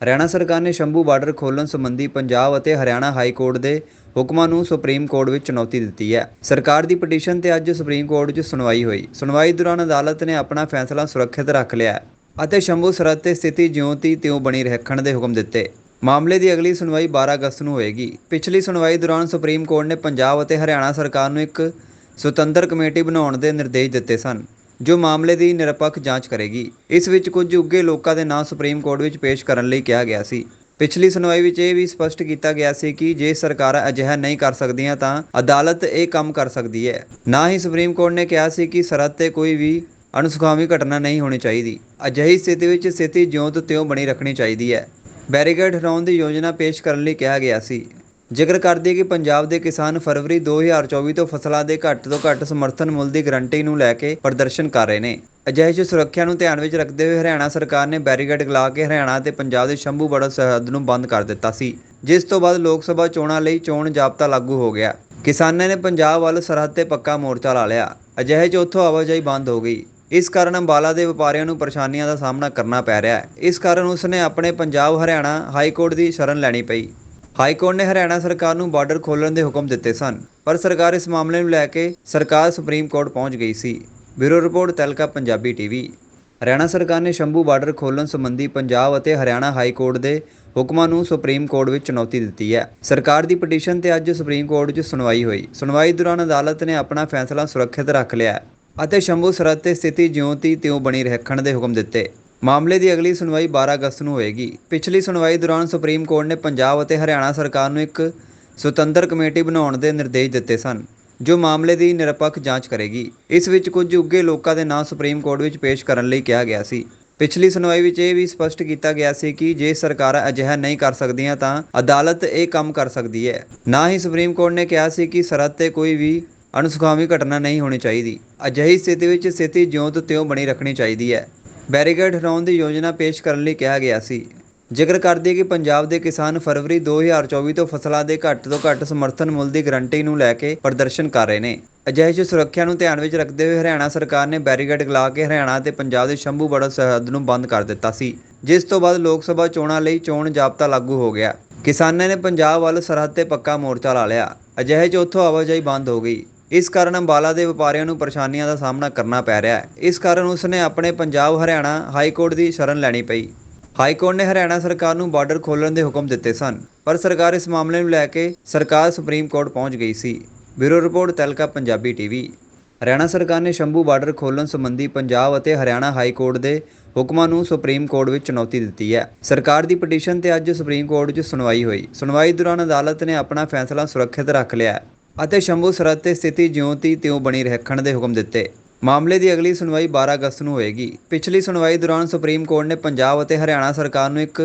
ਹਰਿਆਣਾ ਸਰਕਾਰ ਨੇ ਸ਼ੰਭੂ ਬਾਰਡਰ ਖੋਲ੍ਹਣ ਸੰਬੰਧੀ ਪੰਜਾਬ ਅਤੇ ਹਰਿਆਣਾ ਹਾਈ ਕੋਰਟ ਦੇ ਹੁਕਮਾਂ ਨੂੰ ਸੁਪਰੀਮ ਕੋਰਟ ਵਿੱਚ ਚੁਣੌਤੀ ਦਿੱਤੀ ਹੈ। ਸਰਕਾਰ ਦੀ ਪਟੀਸ਼ਨ ਤੇ ਅੱਜ ਸੁਪਰੀਮ ਕੋਰਟ 'ਚ ਸੁਣਵਾਈ ਹੋਈ। ਸੁਣਵਾਈ ਦੌਰਾਨ ਅਦਾਲਤ ਨੇ ਆਪਣਾ ਫੈਸਲਾ ਸੁਰੱਖਿਅਤ ਰੱਖ ਲਿਆ ਅਤੇ ਸ਼ੰਭੂ ਸਰਹੱਦ ਤੇ ਸਥਿਤੀ ਜਿਉਂ ਤੀ ਤਿਉਂ ਬਣੀ ਰੱਖਣ ਦੇ ਹੁਕਮ ਦਿੱਤੇ। ਮਾਮਲੇ ਦੀ ਅਗਲੀ ਸੁਣਵਾਈ 12 ਅਗਸਤ ਨੂੰ ਹੋਏਗੀ। ਪਿਛਲੀ ਸੁਣਵਾਈ ਦੌਰਾਨ ਸੁਪਰੀਮ ਕੋਰਟ ਨੇ ਪੰਜਾਬ ਅਤੇ ਹਰਿਆਣਾ ਸਰਕਾਰ ਨੂੰ ਇੱਕ ਸੁਤੰਤਰ ਕਮੇਟੀ ਬਣਾਉਣ ਦੇ ਨਿਰਦੇਸ਼ ਦਿੱਤੇ ਸਨ। ਜੋ ਮਾਮਲੇ ਦੀ ਨਿਰਪੱਖ ਜਾਂਚ ਕਰੇਗੀ। ਇਸ ਵਿੱਚ ਕੁਝ ਉੱਗੇ ਲੋਕਾਂ ਦੇ ਨਾਂ ਸੁਪਰੀਮ ਕੋਰਟ ਵਿੱਚ ਪੇਸ਼ ਕਰਨ ਲਈ ਕਿਹਾ ਗਿਆ ਸੀ। ਪਿਛਲੀ ਸੁਣਵਾਈ ਵਿੱਚ ਇਹ ਵੀ ਸਪਸ਼ਟ ਕੀਤਾ ਗਿਆ ਸੀ ਕਿ ਜੇ ਸਰਕਾਰਾਂ ਅਜਿਹਾ ਨਹੀਂ ਕਰ ਸਕਦੀਆਂ ਤਾਂ ਅਦਾਲਤ ਇਹ ਕੰਮ ਕਰ ਸਕਦੀ ਹੈ। ਨਾ ਹੀ ਸੁਪਰੀਮ ਕੋਰਟ ਨੇ ਕਿਹਾ ਸੀ ਕਿ ਸਰਹੱਦ ਤੇ ਕੋਈ ਵੀ ਅਣਸੁਖਾਵੀ ਘਟਨਾ ਨਹੀਂ ਹੋਣੀ ਚਾਹੀਦੀ। ਅਜਿਹੀ ਸਥਿਤੀ ਵਿੱਚ ਸਥਿਤੀ ਜਿਉਂ ਤੋਂ ਤਿਉਂ ਬਣੀ ਰੱਖਣੀ ਚਾਹੀਦੀ ਹੈ। ਬੈਰੀਕੇਡ ਹਟਾਉਣ ਦੀ ਯੋਜਨਾ ਪੇਸ਼ ਕਰਨ ਲਈ ਕਿਹਾ ਗਿਆ ਸੀ। ਜ਼ਿਕਰ ਕਰਦੀ ਹੈ ਕਿ ਪੰਜਾਬ ਦੇ ਕਿਸਾਨ ਫਰਵਰੀ 2024 ਤੋਂ ਫਸਲਾਂ ਦੇ ਘੱਟ ਤੋਂ ਘੱਟ ਸਮਰਥਨ ਮੁੱਲ ਦੀ ਗਰੰਟੀ ਨੂੰ ਲੈ ਕੇ ਪ੍ਰਦਰਸ਼ਨ ਕਰ ਰਹੇ ਨੇ। ਅਜਿਹੇ 'ਚ ਸੁਰੱਖਿਆ ਨੂੰ ਧਿਆਨ ਵਿੱਚ ਰੱਖਦੇ ਹੋਏ ਹਰਿਆਣਾ ਸਰਕਾਰ ਨੇ ਬੈਰੀਗੇਡ ਲਾ ਕੇ ਹਰਿਆਣਾ ਤੇ ਪੰਜਾਬ ਦੇ ਸ਼ੰਭੂ ਬੜਾ ਸਰਹੱਦ ਨੂੰ ਬੰਦ ਕਰ ਦਿੱਤਾ ਸੀ, ਜਿਸ ਤੋਂ ਬਾਅਦ ਲੋਕ ਸਭਾ ਚੋਣਾਂ ਲਈ ਚੋਣ ਜਾਬਤਾ ਲਾਗੂ ਹੋ ਗਿਆ। ਕਿਸਾਨਾਂ ਨੇ ਪੰਜਾਬ ਵੱਲ ਸਰਹੱਦ ਤੇ ਪੱਕਾ ਮੋਰਚਾ ਲਾ ਲਿਆ। ਅਜਿਹੇ 'ਚ ਉੱਥੋਂ ਆਵਾਜਾਈ ਬੰਦ ਹੋ ਗਈ। ਇਸ ਕਾਰਨ ਅੰਬਾਲਾ ਦੇ ਵਪਾਰੀਆਂ ਨੂੰ ਪਰੇਸ਼ਾਨੀਆਂ ਦਾ ਸਾਹਮਣਾ ਕਰਨਾ ਪੈ ਰਿਹਾ ਹੈ। ਇਸ ਕਾਰਨ ਉਸ ਨੇ ਆਪਣੇ ਪੰਜਾਬ ਹਰਿਆਣਾ ਹਾਈ ਕੋਰਟ ਦੀ ਸ਼ਰਨ ਲੈਣੀ ਪਈ। ਹਾਈ ਕੋਰਟ ਨੇ ਹਰਿਆਣਾ ਸਰਕਾਰ ਨੂੰ ਬਾਰਡਰ ਖੋਲ੍ਹਣ ਦੇ ਹੁਕਮ ਦਿੱਤੇ ਸਨ, ਪਰ ਸਰਕਾਰ ਇਸ ਮਾਮਲੇ ਨੂੰ ਲੈ ਕੇ ਸਰਕਾਰ ਸੁਪਰੀਮ ਕੋਰਟ ਪਹੁੰਚ ਗਈ ਸੀ। ਬਿਊਰੋ ਰਿਪੋਰਟ, ਤਲਕਾ, ਪੰਜਾਬੀ ਟੀਵੀ। ਹਰਿਆਣਾ ਸਰਕਾਰ ਨੇ ਸ਼ੰਭੂ ਬਾਰਡਰ ਖੋਲ੍ਹਣ ਸੰਬੰਧੀ ਪੰਜਾਬ ਅਤੇ ਹਰਿਆਣਾ ਹਾਈ ਕੋਰਟ ਦੇ ਹੁਕਮਾਂ ਨੂੰ ਸੁਪਰੀਮ ਕੋਰਟ ਵਿੱਚ ਚੁਣੌਤੀ ਦਿੱਤੀ ਹੈ। ਸਰਕਾਰ ਦੀ ਪਟੀਸ਼ਨ ਤੇ ਅੱਜ ਸੁਪਰੀਮ ਕੋਰਟ 'ਚ ਸੁਣਵਾਈ ਹੋਈ। ਸੁਣਵਾਈ ਦੌਰਾਨ ਅਦਾਲਤ ਨੇ ਆਪਣਾ ਫੈਸਲਾ ਸੁਰੱਖਿਅਤ ਰੱਖ ਲਿਆ ਅਤੇ ਸ਼ੰਭੂ ਸਰਹੱਦ ਤੇ ਸਥਿਤੀ ਜਿਉਂ ਤੀ ਤਿਉਂ ਬਣੀ ਰੱਖਣ ਦੇ ਹੁਕਮ ਦਿੱਤੇ। ਮਾਮਲੇ ਦੀ ਅਗਲੀ ਸੁਣਵਾਈ 12 ਅਗਸਤ ਨੂੰ ਹੋਏਗੀ। ਪਿਛਲੀ ਸੁਣਵਾਈ ਦੌਰਾਨ ਸੁਪਰੀਮ ਕੋਰਟ ਨੇ ਪੰਜਾਬ ਅਤੇ ਹਰਿਆਣਾ ਸਰਕਾਰ ਨੂੰ ਇੱਕ ਸੁਤੰਤਰ ਕਮੇਟੀ ਬਣਾਉਣ ਦੇ ਨਿਰਦੇਸ਼ ਦਿੱਤੇ ਸਨ, ਜੋ ਮਾਮਲੇ ਦੀ ਨਿਰਪੱਖ ਜਾਂਚ ਕਰੇਗੀ। ਇਸ ਵਿੱਚ ਕੁਝ ਉੱਗੇ ਲੋਕਾਂ ਦੇ ਨਾਂ ਸੁਪਰੀਮ ਕੋਰਟ ਵਿੱਚ ਪੇਸ਼ ਕਰਨ ਲਈ ਕਿਹਾ ਗਿਆ ਸੀ। ਪਿਛਲੀ ਸੁਣਵਾਈ ਵਿੱਚ ਇਹ ਵੀ ਸਪਸ਼ਟ ਕੀਤਾ ਗਿਆ ਸੀ ਕਿ ਜੇ ਸਰਕਾਰਾਂ ਅਜਿਹਾ ਨਹੀਂ ਕਰ ਸਕਦੀਆਂ ਤਾਂ ਅਦਾਲਤ ਇਹ ਕੰਮ ਕਰ ਸਕਦੀ ਹੈ। ਨਾ ਹੀ ਸੁਪਰੀਮ ਕੋਰਟ ਨੇ ਕਿਹਾ ਸੀ ਕਿ ਸਰਹੱਦ ਤੇ ਕੋਈ ਵੀ ਅਣਸੁਖਾਵੀ ਘਟਨਾ ਨਹੀਂ ਹੋਣੀ ਚਾਹੀਦੀ। ਅਜਿਹੀ ਸਥਿਤੀ ਵਿੱਚ ਸਥਿਤੀ ਜਿਉਂ ਤੋਂ ਤਿਉਂ ਬਣੀ ਰੱਖਣੀ ਚਾਹੀਦੀ ਹੈ। ਬੈਰੀਕੇਡ ਹਟਾਉਣ ਦੀ ਯੋਜਨਾ ਪੇਸ਼ ਕਰਨ ਲਈ ਕਿਹਾ ਗਿਆ ਸੀ। ਜ਼ਿਕਰ ਕਰਦੀ ਕਿ ਪੰਜਾਬ ਦੇ ਕਿਸਾਨ ਫਰਵਰੀ 2024 ਤੋਂ ਫਸਲਾਂ ਦੇ ਘੱਟ ਤੋਂ ਘੱਟ ਸਮਰਥਨ ਮੁੱਲ ਦੀ ਗਰੰਟੀ ਨੂੰ ਲੈ ਕੇ ਪ੍ਰਦਰਸ਼ਨ ਕਰ ਰਹੇ ਨੇ। ਅਜਿਹੇ 'ਚ ਸੁਰੱਖਿਆ ਨੂੰ ਧਿਆਨ ਵਿੱਚ ਰੱਖਦੇ ਹੋਏ ਹਰਿਆਣਾ ਸਰਕਾਰ ਨੇ ਬੈਰੀਕੇਡ ਲਾ ਕੇ ਹਰਿਆਣਾ ਤੇ ਪੰਜਾਬ ਦੇ ਸ਼ੰਭੂ ਬੜਾ ਸਰਹੱਦ ਨੂੰ ਬੰਦ ਕਰ ਦਿੱਤਾ ਸੀ, ਜਿਸ ਤੋਂ ਬਾਅਦ ਲੋਕ ਸਭਾ ਚੋਣਾਂ ਲਈ ਚੋਣ ਜਾਬਤਾ ਲਾਗੂ ਹੋ ਗਿਆ। ਕਿਸਾਨਾਂ ਨੇ ਪੰਜਾਬ ਵੱਲ ਸਰਹੱਦ ਤੇ ਪੱਕਾ ਮੋਰਚਾ ਲਾ ਲਿਆ। ਅਜਿਹੇ 'ਚ ਉੱਥੋਂ ਆਵਾਜਾਈ ਬੰਦ ਹੋ ਗਈ। ਇਸ ਕਾਰਨ ਅੰਬਾਲਾ ਦੇ ਵਪਾਰੀਆਂ ਨੂੰ ਪਰੇਸ਼ਾਨੀਆਂ ਦਾ ਸਾਹਮਣਾ ਕਰਨਾ ਪੈ ਰਿਹਾ ਹੈ। ਇਸ ਕਾਰਨ ਉਸ ਨੇ ਆਪਣੇ ਪੰਜਾਬ ਹਰਿਆਣਾ ਹਾਈ ਕੋਰਟ ਦੀ ਸ਼ਰਨ ਲੈਣੀ ਪਈ। ਹਾਈ ਕੋਰਟ ਨੇ ਹਰਿਆਣਾ ਸਰਕਾਰ ਨੂੰ ਬਾਰਡਰ ਖੋਲ੍ਹਣ ਦੇ ਹੁਕਮ ਦਿੱਤੇ ਸਨ, ਪਰ ਸਰਕਾਰ ਇਸ ਮਾਮਲੇ ਨੂੰ ਲੈ ਕੇ ਸਰਕਾਰ ਸੁਪਰੀਮ ਕੋਰਟ ਪਹੁੰਚ ਗਈ ਸੀ। ਬਿਊਰੋ ਰਿਪੋਰਟ, ਤਲਕਾ, ਪੰਜਾਬੀ ਟੀਵੀ। ਹਰਿਆਣਾ ਸਰਕਾਰ ਨੇ ਸ਼ੰਭੂ ਬਾਰਡਰ ਖੋਲ੍ਹਣ ਸੰਬੰਧੀ ਪੰਜਾਬ ਅਤੇ ਹਰਿਆਣਾ ਹਾਈ ਕੋਰਟ ਦੇ ਹੁਕਮਾਂ ਨੂੰ ਸੁਪਰੀਮ ਕੋਰਟ ਵਿੱਚ ਚੁਣੌਤੀ ਦਿੱਤੀ ਹੈ। ਸਰਕਾਰ ਦੀ ਪਟੀਸ਼ਨ ਤੇ ਅੱਜ ਸੁਪਰੀਮ ਕੋਰਟ 'ਚ ਸੁਣਵਾਈ ਹੋਈ। ਸੁਣਵਾਈ ਦੌਰਾਨ ਅਦਾਲਤ ਨੇ ਆਪਣਾ ਫੈਸਲਾ ਸੁਰੱਖਿਅਤ ਰੱਖ ਲਿਆ ਅਤੇ ਸ਼ੰਭੂ ਸਰਹੱਦ ਤੇ ਸਥਿਤੀ ਜਿਉਂ ਤੀ ਤਿਉਂ ਬਣੀ ਰੱਖਣ ਦੇ ਹੁਕਮ ਦਿੱਤੇ। ਮਾਮਲੇ ਦੀ ਅਗਲੀ ਸੁਣਵਾਈ 12 ਅਗਸਤ ਨੂੰ ਹੋਏਗੀ। ਪਿਛਲੀ ਸੁਣਵਾਈ ਦੌਰਾਨ ਸੁਪਰੀਮ ਕੋਰਟ ਨੇ ਪੰਜਾਬ ਅਤੇ ਹਰਿਆਣਾ ਸਰਕਾਰ ਨੂੰ ਇੱਕ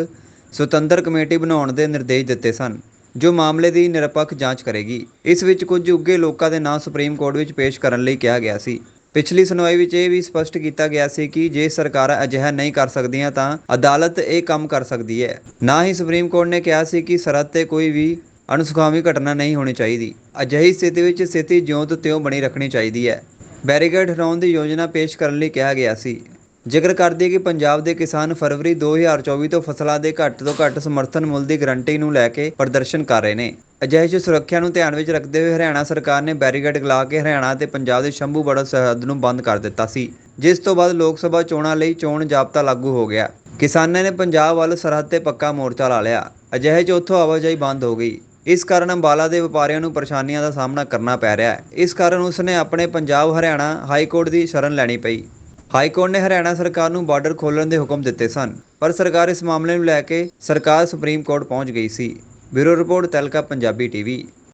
ਸੁਤੰਤਰ ਕਮੇਟੀ ਬਣਾਉਣ ਦੇ ਨਿਰਦੇਸ਼ ਦਿੱਤੇ ਸਨ, ਜੋ ਮਾਮਲੇ ਦੀ ਨਿਰਪੱਖ ਜਾਂਚ ਕਰੇਗੀ। ਇਸ ਵਿੱਚ ਕੁਝ ਉੱਗੇ ਲੋਕਾਂ ਦੇ ਨਾਂ ਸੁਪਰੀਮ ਕੋਰਟ ਵਿੱਚ ਪੇਸ਼ ਕਰਨ ਲਈ ਕਿਹਾ ਗਿਆ ਸੀ। ਪਿਛਲੀ ਸੁਣਵਾਈ ਵਿੱਚ ਇਹ ਵੀ ਸਪਸ਼ਟ ਕੀਤਾ ਗਿਆ ਸੀ ਕਿ ਜੇ ਸਰਕਾਰਾਂ ਅਜਿਹਾ ਨਹੀਂ ਕਰ ਸਕਦੀਆਂ ਤਾਂ ਅਦਾਲਤ ਇਹ ਕੰਮ ਕਰ ਸਕਦੀ ਹੈ। ਨਾ ਹੀ ਸੁਪਰੀਮ ਕੋਰਟ ਨੇ ਕਿਹਾ ਸੀ ਕਿ ਸਰਹੱਦ ਤੇ ਕੋਈ ਵੀ ਅਣਸੁਖਾਵੀ ਘਟਨਾ ਨਹੀਂ ਹੋਣੀ ਚਾਹੀਦੀ। ਅਜਿਹੀ ਸਥਿਤੀ ਵਿੱਚ ਸਥਿਤੀ ਜਿਉਂ ਤੋਂ ਤਿਉਂ ਬਣੀ ਰੱਖਣੀ ਚਾਹੀਦੀ ਹੈ। ਬੈਰੀਕੇਡ ਹਟਾਉਣ ਦੀ ਯੋਜਨਾ ਪੇਸ਼ ਕਰਨ ਲਈ ਕਿਹਾ ਗਿਆ ਸੀ। ਜ਼ਿਕਰ ਕਰਦੀ ਕਿ ਪੰਜਾਬ ਦੇ ਕਿਸਾਨ ਫਰਵਰੀ 2024 ਤੋਂ ਫਸਲਾਂ ਦੇ ਘੱਟ ਤੋਂ ਘੱਟ ਸਮਰਥਨ ਮੁੱਲ ਦੀ ਗਰੰਟੀ ਨੂੰ ਲੈ ਕੇ ਪ੍ਰਦਰਸ਼ਨ ਕਰ ਰਹੇ ਨੇ। ਅਜਿਹੇ 'ਚ ਸੁਰੱਖਿਆ ਨੂੰ ਧਿਆਨ ਵਿੱਚ ਰੱਖਦੇ ਹੋਏ ਹਰਿਆਣਾ ਸਰਕਾਰ ਨੇ ਬੈਰੀਕੇਡ ਲਾ ਕੇ ਹਰਿਆਣਾ ਤੇ ਪੰਜਾਬ ਦੇ ਸ਼ੰਭੂ ਬੜਾ ਸਰਹੱਦ ਨੂੰ ਬੰਦ ਕਰ ਦਿੱਤਾ ਸੀ। ਜਿਸ ਤੋਂ ਬਾਅਦ ਲੋਕ ਸਭਾ ਚੋਣਾਂ ਲਈ ਚੋਣ ਜਾਬਤਾ ਲਾਗੂ ਹੋ ਗਿਆ। ਕਿਸਾਨਾਂ ਨੇ ਪੰਜਾਬ ਵੱਲ ਸਰਹੱਦ ਤੇ ਪੱਕਾ ਮੋਰਚਾ ਲਾ ਲਿਆ। ਅਜਿਹੇ 'ਚ ਉੱਥੋਂ ਆਵਾਜਾਈ ਬੰਦ ਹੋ ਗਈ। ਇਸ ਕਾਰਨ ਅੰਬਾਲਾ ਦੇ ਵਪਾਰੀਆਂ ਨੂੰ ਪਰੇਸ਼ਾਨੀਆਂ ਦਾ ਸਾਹਮਣਾ ਕਰਨਾ ਪੈ ਰਿਹਾ ਹੈ। ਇਸ ਕਾਰਨ ਉਸ ਨੇ ਆਪਣੇ ਪੰਜਾਬ ਹਰਿਆਣਾ ਹਾਈ ਕੋਰਟ ਦੀ ਸ਼ਰਨ ਲੈਣੀ ਪਈ। ਹਾਈ ਕੋਰਟ ਨੇ ਹਰਿਆਣਾ ਸਰਕਾਰ ਨੂੰ ਬਾਰਡਰ ਖੋਲ੍ਹਣ ਦੇ ਹੁਕਮ ਦਿੱਤੇ ਸਨ, ਪਰ ਸਰਕਾਰ ਇਸ ਮਾਮਲੇ ਨੂੰ ਲੈ ਕੇ ਸਰਕਾਰ ਸੁਪਰੀਮ ਕੋਰਟ ਪਹੁੰਚ ਗਈ ਸੀ। ਬਿਊਰੋ ਰਿਪੋਰਟ ਤਲਕਾ, ਪੰਜਾਬੀ ਟੀਵੀ।